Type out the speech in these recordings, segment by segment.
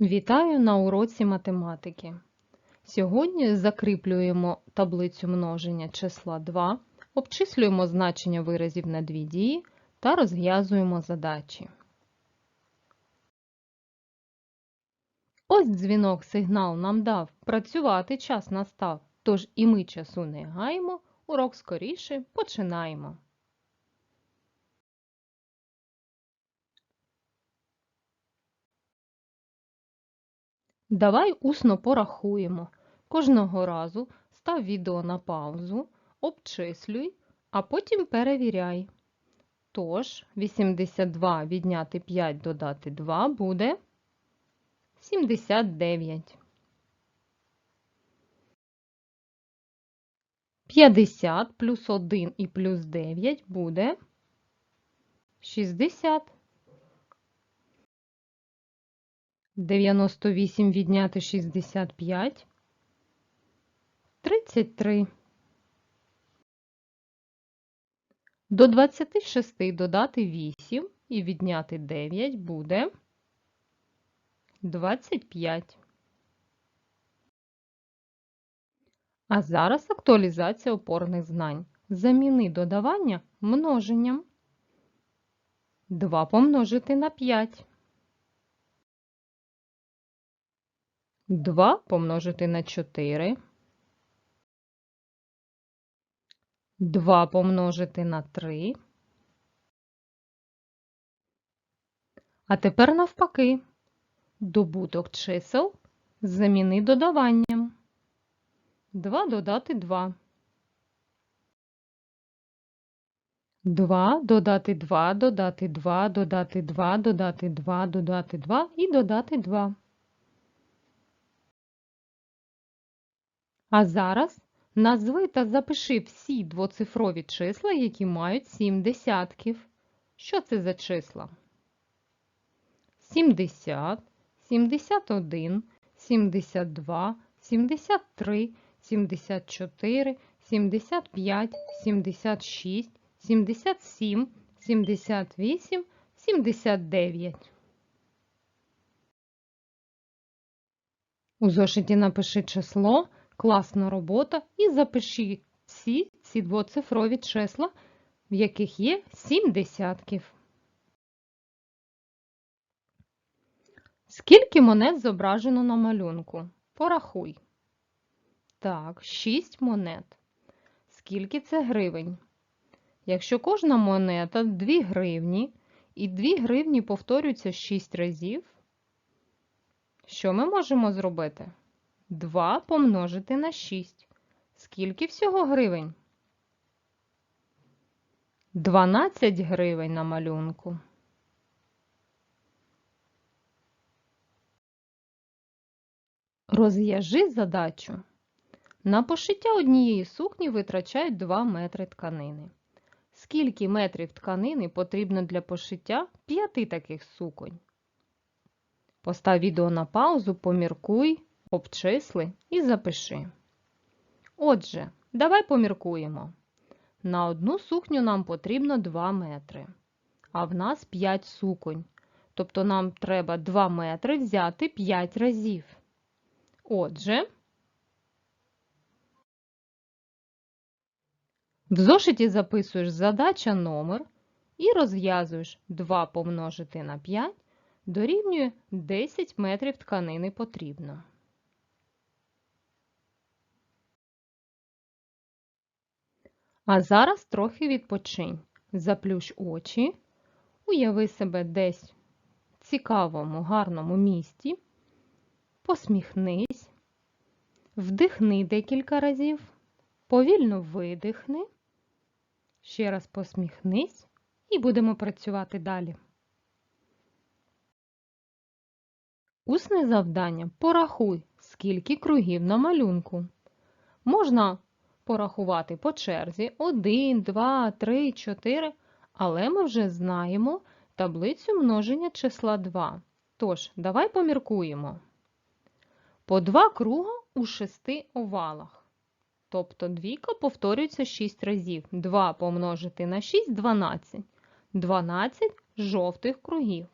Вітаю на уроці математики. Сьогодні закріплюємо таблицю множення числа 2, обчислюємо значення виразів на дві дії та розв'язуємо задачі. Ось дзвінок сигнал нам дав, працювати час настав, тож і ми часу не гаємо, урок скоріше починаємо. Давай усно порахуємо. Кожного разу став відео на паузу, обчислюй, а потім перевіряй. Тож, 82 відняти 5 додати 2 буде 79. 50 плюс 1 і плюс 9 буде 60. 98 відняти 65 33. До 26 додати 8 і відняти 9 буде 25. А зараз актуалізація опорних знань. Заміни додавання множенням. 2 помножити на 5. 2 помножити на 4. 2 помножити на 3. А тепер навпаки. Добуток чисел заміни додаванням. 2 додати 2. 2 додати 2, додати 2, додати 2, додати 2, додати 2 і додати 2. А зараз назви та запиши всі двоцифрові числа, які мають 7 десятків. Що це за числа? 70, 71, 72, 73, 74, 75, 76, 77, 78, 79. У зошиті напиши число, класна робота і запиши всі ці двоцифрові числа, в яких є 7 десятків. Скільки монет зображено на малюнку? Порахуй. Так, 6 монет. Скільки це гривень? Якщо кожна монета 2 гривні, і 2 гривні повторюються 6 разів, що ми можемо зробити? 2 помножити на 6. Скільки всього гривень? 12 гривень на малюнку. Розв'яжи задачу. На пошиття однієї сукні витрачають 2 метри тканини. Скільки метрів тканини потрібно для пошиття 5 таких суконь? Постав відео на паузу, поміркуй, обчисли і запиши. Отже, давай поміркуємо. На одну сукню нам потрібно 2 метри, а в нас 5 суконь. Тобто нам треба 2 метри взяти 5 разів. Отже, в зошиті записуєш задача номер і розв'язуєш 2 помножити на 5 дорівнює 10 метрів тканини потрібно. А зараз трохи відпочинь. Заплющ очі, уяви себе десь в цікавому, гарному місті, посміхнись, вдихни декілька разів, повільно видихни, ще раз посміхнись і будемо працювати далі. Усне завдання порахуй, скільки кругів на малюнку. Можна порахувати по черзі 1, 2, 3, 4, але ми вже знаємо таблицю множення числа 2. Тож, давай поміркуємо. По 2 круга у 6 овалах. Тобто двійка повторюється 6 разів. 2 помножити на 6 – 12. 12 жовтих кругів.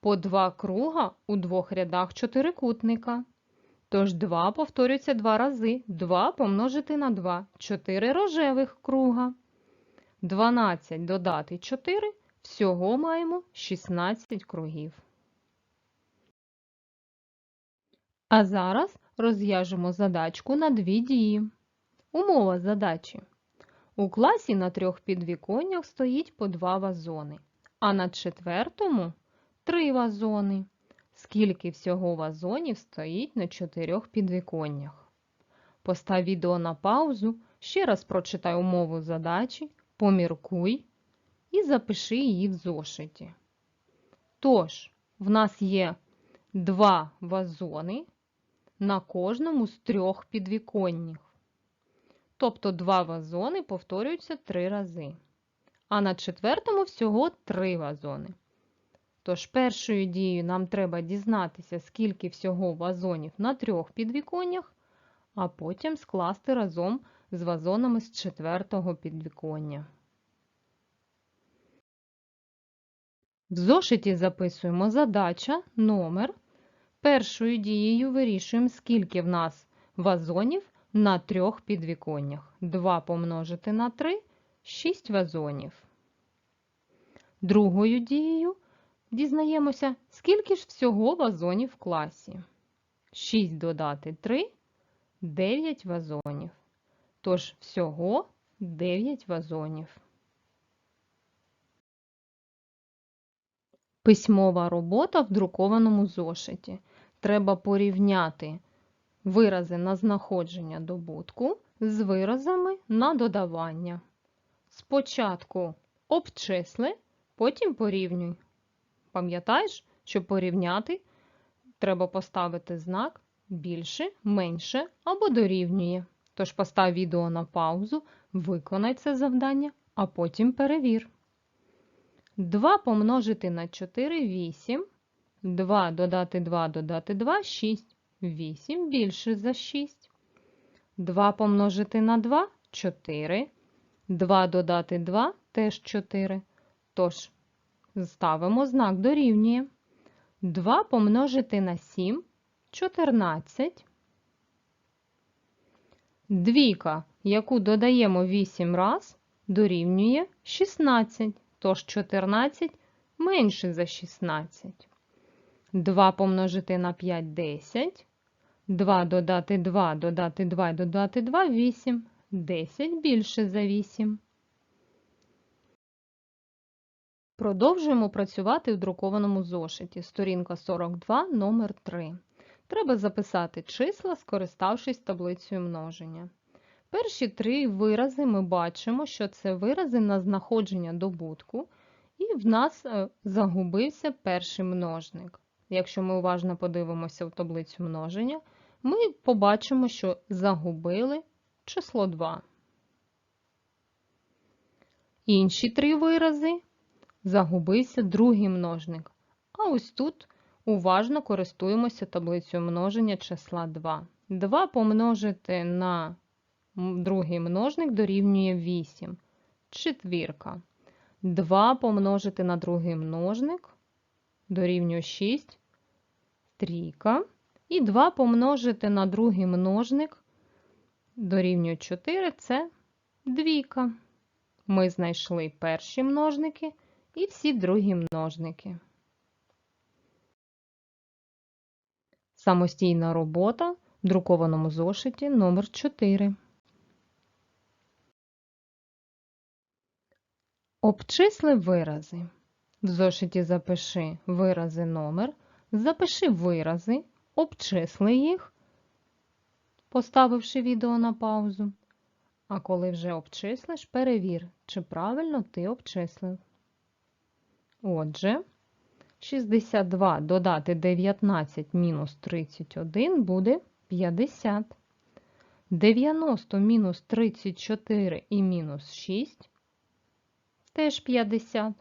по два круга у двох рядах чотирикутника. Тож 2 повторюється два рази. 2 помножити на 2 – 4 рожевих круга. 12 додати 4 – всього маємо 16 кругів. А зараз розв'яжемо задачку на дві дії. Умова задачі. У класі на трьох підвіконнях стоїть по два вазони, а на четвертому – три вазони. Скільки всього вазонів стоїть на чотирьох підвіконнях? Постав відео на паузу, ще раз прочитай умову задачі, поміркуй і запиши її в зошиті. Тож, в нас є два вазони на кожному з трьох підвіконнях. Тобто два вазони повторюються три рази. А на четвертому всього три вазони. Тож першою дією нам треба дізнатися, скільки всього вазонів на трьох підвіконнях, а потім скласти разом з вазонами з четвертого підвіконня. В зошиті записуємо задача, номер. Першою дією вирішуємо, скільки в нас вазонів на трьох підвіконнях. 2 помножити на 3 – 6 вазонів. Другою дією дізнаємося, скільки ж всього вазонів в класі. 6 додати 3 – 9 вазонів. Тож всього 9 вазонів. Письмова робота в друкованому зошиті. Треба порівняти вирази на знаходження добутку з виразами на додавання. Спочатку обчисли, потім порівнюй. Пам'ятаєш, щоб порівняти, треба поставити знак більше, менше або дорівнює. Тож постав відео на паузу, виконай це завдання, а потім перевір. 2 помножити на 4 – 8. 2 додати 2 додати 2 – 6. 8 більше за 6. 2 помножити на 2 – 4. 2 додати 2 – теж 4. Тож, ставимо знак дорівнює. 2 помножити на 7 – 14. Двійка, яку додаємо 8 раз, дорівнює 16. Тож 14 менше за 16. 2 помножити на 5 – 10. 2 додати 2, додати 2 додати 2 – 8. 10 більше за 8. Продовжуємо працювати в друкованому зошиті. Сторінка 42, номер 3. Треба записати числа, скориставшись таблицею множення. Перші три вирази ми бачимо, що це вирази на знаходження добутку, і в нас е, загубився перший множник. Якщо ми уважно подивимося в таблицю множення, ми побачимо, що загубили число 2. Інші три вирази загубився другий множник. А ось тут уважно користуємося таблицею множення числа 2. 2 помножити на другий множник дорівнює 8. Четвірка. 2 помножити на другий множник дорівнює 6. Трійка. І 2 помножити на другий множник дорівнює 4 це двійка. Ми знайшли перші множники і всі другі множники. Самостійна робота в друкованому зошиті номер 4 Обчисли вирази. В зошиті запиши вирази номер, запиши вирази, обчисли їх, поставивши відео на паузу. А коли вже обчислиш, перевір, чи правильно ти обчислив. Отже, 62 додати 19 мінус 31 буде 50. 90 мінус 34 і мінус 6 теж 50.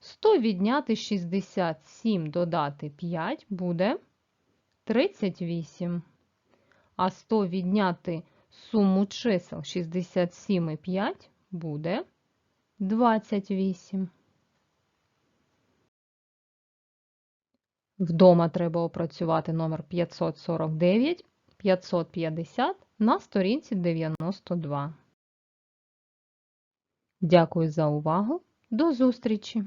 100 відняти 67 додати 5 буде 38. А 100 відняти суму чисел 67 і 5 буде 28. Вдома треба опрацювати номер 549, 550 на сторінці 92. Дякую за увагу. До зустрічі!